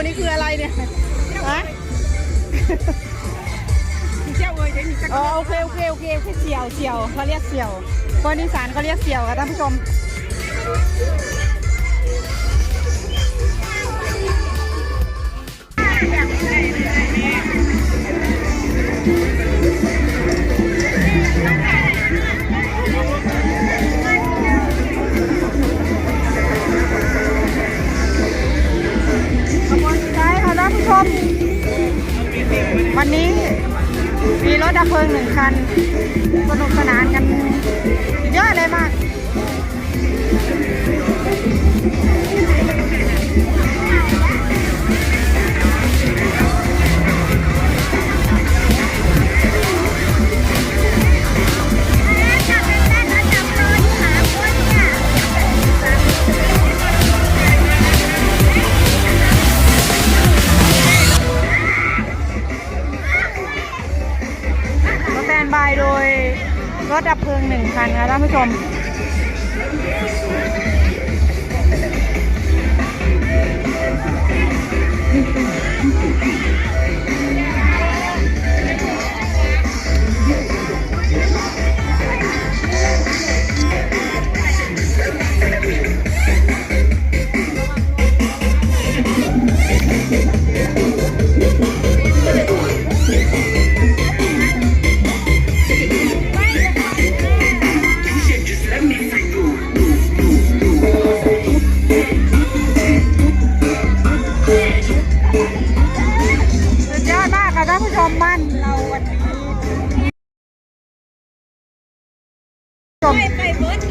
อะไรเนี่ยกอดกันอยู่นี่คืออะไรเนี่ยฮะเจ้าเอ้ยจะมีจักรอ๋อโอเคโอเคโอเคโอเคเสี่ยวเสี่ยวเขาเรียกเสี่ยวคนอีสานเขาเรียกเสี่ยวค่ะท่านผู้ชม นี้ มีรถดับเพลิงหนึ่งคัน สนุกสนานกันเยอะเลยมาก รถดับเพลิงหนึ่งคันค่ะท่านผู้ชม ชมไปเบิร์ดเ